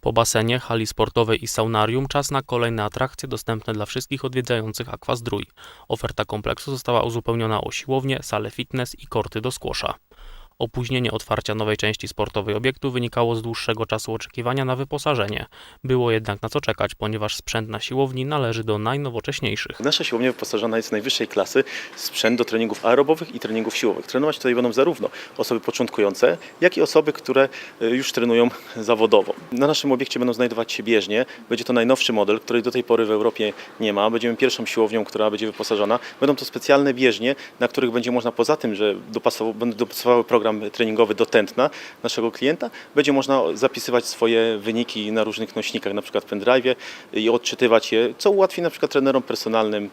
Po basenie, hali sportowej i saunarium czas na kolejne atrakcje dostępne dla wszystkich odwiedzających Aqua Zdrój. Oferta kompleksu została uzupełniona o siłownię, salę fitness i korty do squasha. Opóźnienie otwarcia nowej części sportowej obiektu wynikało z dłuższego czasu oczekiwania na wyposażenie. Było jednak na co czekać, ponieważ sprzęt na siłowni należy do najnowocześniejszych. Nasza siłownia wyposażona jest w najwyższej klasy sprzęt do treningów aerobowych i treningów siłowych. Trenować tutaj będą zarówno osoby początkujące, jak i osoby, które y, już trenują zawodowo. Na naszym obiekcie będą znajdować się bieżnie. Będzie to najnowszy model, której do tej pory w Europie nie ma. Będziemy pierwszą siłownią, która będzie wyposażona. Będą to specjalne bieżnie, na których będzie można poza tym, że będą dopasowały program treningowy do tętna naszego klienta, będzie można zapisywać swoje wyniki na różnych nośnikach, na przykład pendrive i odczytywać je, co ułatwi na przykład trenerom personalnym y,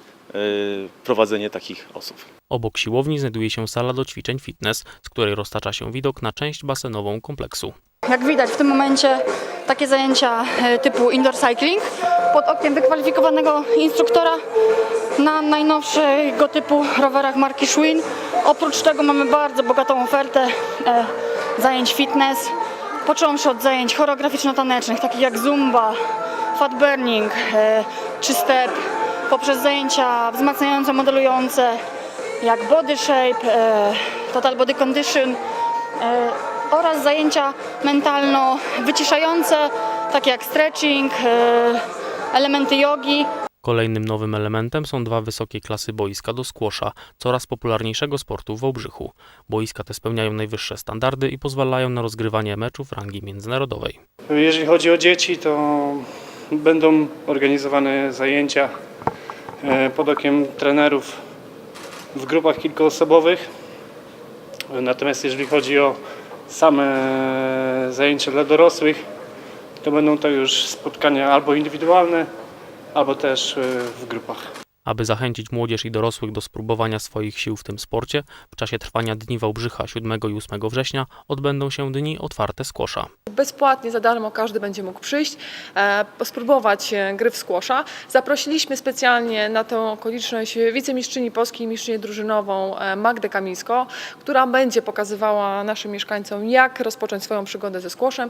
prowadzenie takich osób. Obok siłowni znajduje się sala do ćwiczeń fitness, z której roztacza się widok na część basenową kompleksu. Jak widać w tym momencie takie zajęcia e, typu indoor cycling pod okiem wykwalifikowanego instruktora na najnowszego typu rowerach marki Schwinn. Oprócz tego mamy bardzo bogatą ofertę e, zajęć fitness, począwszy od zajęć choreograficzno-tanecznych, takich jak zumba, fat burning e, czy step, poprzez zajęcia wzmacniające, modelujące, jak body shape, e, total body condition oraz zajęcia mentalno-wyciszające, takie jak stretching, elementy jogi. Kolejnym nowym elementem są dwa wysokiej klasy boiska do squasha, coraz popularniejszego sportu w Wałbrzychu. Boiska te spełniają najwyższe standardy i pozwalają na rozgrywanie meczów rangi międzynarodowej. Jeżeli chodzi o dzieci, to będą organizowane zajęcia e, pod okiem trenerów w grupach kilkuosobowych. Natomiast jeżeli chodzi o same zajęcia dla dorosłych, to będą to już spotkania albo indywidualne, albo też e, w grupach. Aby zachęcić młodzież i dorosłych do spróbowania swoich sił w tym sporcie, w czasie trwania Dni Wałbrzycha 7 i 8 września odbędą się dni otwarte squasha. Bezpłatnie, za darmo każdy będzie mógł przyjść, e, spróbować e, gry w skłosza. Zaprosiliśmy specjalnie na tę okoliczność wicemistrzyni Polski i mistrzynię drużynową e, Magdę Kamińsko, która będzie pokazywała naszym mieszkańcom, jak rozpocząć swoją przygodę ze skłoszem.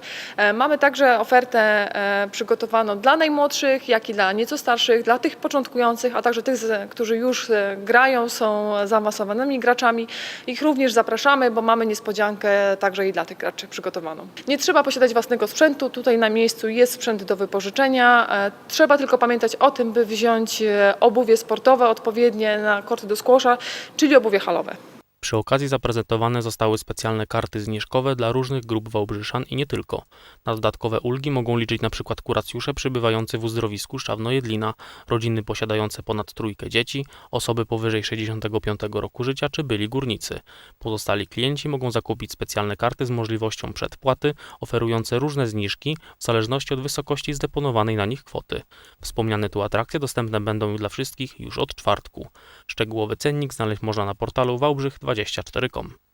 Mamy także ofertę przygotowaną dla najmłodszych, jak i dla nieco starszych, dla tych początkujących, a także tych, którzy już e, grają, są zaawansowanymi graczami. Ich również zapraszamy, bo mamy niespodziankę także i dla tych graczy przygotowaną. Nie trzeba posiadać własnego sprzętu, tutaj na miejscu jest sprzęt do wypożyczenia. E, Trzeba tylko pamiętać o tym, by wziąć e, obuwie sportowe odpowiednie na korty do skłosza, czyli obuwie halowe. Przy okazji zaprezentowane zostały specjalne karty zniżkowe dla różnych grup Wałbrzyszan i nie tylko. Na dodatkowe ulgi mogą liczyć np. kuracjusze przybywający w uzdrowisku Szczawno-Jedlina, rodziny posiadające ponad trójkę dzieci, osoby powyżej 65 roku życia czy byli górnicy. Pozostali klienci mogą zakupić specjalne karty z możliwością przedpłaty, oferujące różne zniżki w zależności od wysokości zdeponowanej na nich kwoty. Wspomniane tu atrakcje dostępne będą dla wszystkich już od czwartku. Szczegółowy cennik znaleźć można na portalu wałbrzych24.com.